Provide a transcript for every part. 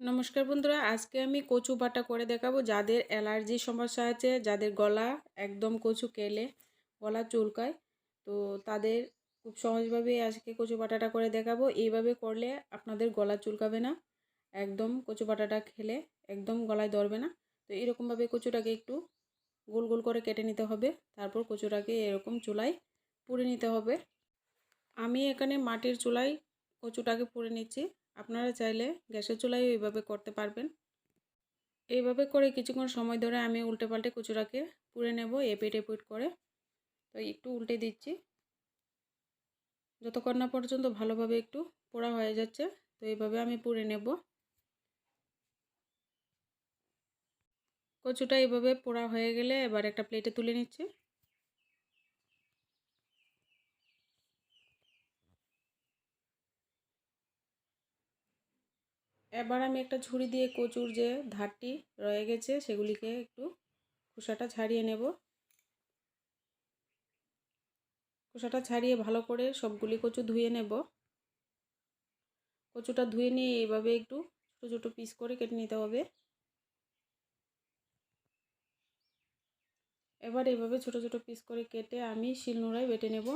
নমস্কার বন্ধুরা, আজকে আমি কচু বাটা করে দেখাবো। যাদের অ্যালার্জি সমস্যা আছে, যাদের গলা একদম কচু কেলে, গলা চুলকায়, তো তাদের খুব সহজভাবে আজকে কচু বাটাটা করে দেখাবো। এইভাবে করলে আপনাদের গলা চুলকাবে না, একদম কচু বাটাটা খেলে একদম গলায় ধরবে না। তো এরকমভাবে কচুটাকে একটু গোল গোল করে কেটে নিতে হবে। তারপর কচুটাকে এরকম চুলায় পুড়ে নিতে হবে। আমি এখানে মাটির চুলায় কচুটাকে পুড়ে নিচ্ছি। আপনারা চাইলে গ্যাসের চুলায় এইভাবে করতে পারবেন। এইভাবে করে কিছুক্ষণ সময় ধরে আমি উল্টে পাল্টে কচুরাকে পুড়ে নেব এপিট এপিট করে। তো একটু উল্টে দিচ্ছি। যতক্ষণ না পর্যন্ত ভালোভাবে একটু পোড়া হয়ে যাচ্ছে, তো এইভাবে আমি পুড়ে নেব। কচুটা এইভাবে পোড়া হয়ে গেলে এবার একটা প্লেটে তুলে নিচ্ছি। এবার আমি একটা ঝুড়ি দিয়ে কচুর যে ধারটি রয়ে গেছে, সেগুলিকে একটু খোসাটা ছাড়িয়ে নেব। খোসাটা ছাড়িয়ে ভালো করে সবগুলি কচু ধুয়ে নেব। কচুটা ধুয়ে নিয়ে এইভাবে একটু ছোটো ছোটো পিস করে কেটে নিতে হবে। এবার এইভাবে ছোট ছোট পিস করে কেটে আমি শিলনোড়ায় বেটে নেব।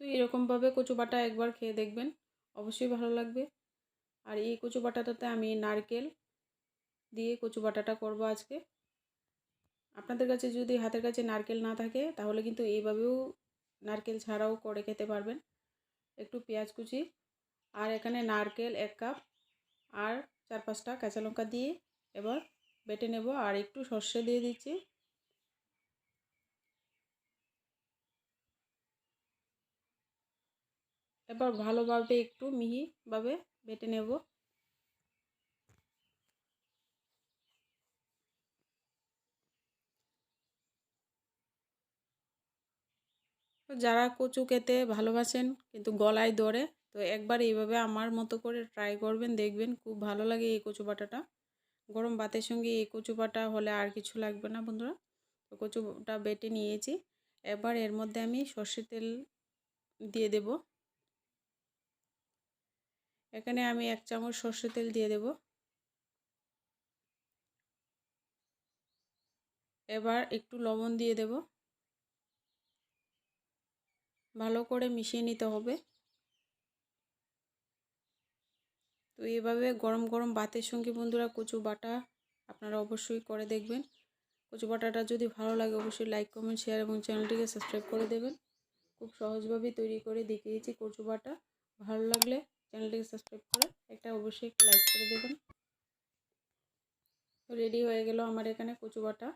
তো এরকমভাবে কচু বাটা একবার খেয়ে দেখবেন। অবশ্যই ভালো লাগবে। আর এই কচু বাটাটাতে আমি নারকেল দিয়ে কচু বাটাটা করব আজকে। আপনাদের কাছে যদি হাতের কাছে নারকেল না থাকে, তাহলে কিন্তু এইভাবেও নারকেল ছাড়াও করে খেতে পারবেন। একটু পেঁয়াজ কুচি আর এখানে নারকেল এক কাপ আর চার পাঁচটা কাঁচা লঙ্কা দিয়ে এবার বেটে নেব। আর একটু সর্ষে দিয়ে দিচ্ছি। এবার ভালোভাবে একটু মিহিভাবে বেটে নেব। যারা কচু খেতে ভালোবাসেন কিন্তু গলায় দরে তো একবার এইভাবে আমার মতো করে ট্রাই করবেন, দেখবেন খুব ভালো লাগে এই কচু বাটাটা। গরম ভাতের সঙ্গে এই কচু বাটা হলে আর কিছু লাগবে না বন্ধুরা। তো কচুটা বেটে নিয়েছি। এবার এর মধ্যে আমি সর্ষে তেল দিয়ে দেবো। এখানে আমি এক চামচ সর্ষে তেল দিয়ে দেব। এবার একটু লবণ দিয়ে দেব। ভালো করে মিশিয়ে নিতে হবে। তো এভাবে গরম গরম ভাতের সঙ্গে বন্ধুরা কচু বাটা আপনারা অবশ্যই করে দেখবেন। কচু বাটাটা যদি ভালো লাগে অবশ্যই লাইক, কমেন্ট, শেয়ার এবং চ্যানেলটিকে সাবস্ক্রাইব করে দেবেন। খুব সহজভাবে তৈরি করে দেখিয়েছি কচু বাটা। ভালো লাগলে চ্যানেলটিকে সাবস্ক্রাইব করে একটা অবশ্যই লাইক করে দেবেন। রেডি হয়ে গেল আমার এখানে কচু বাটা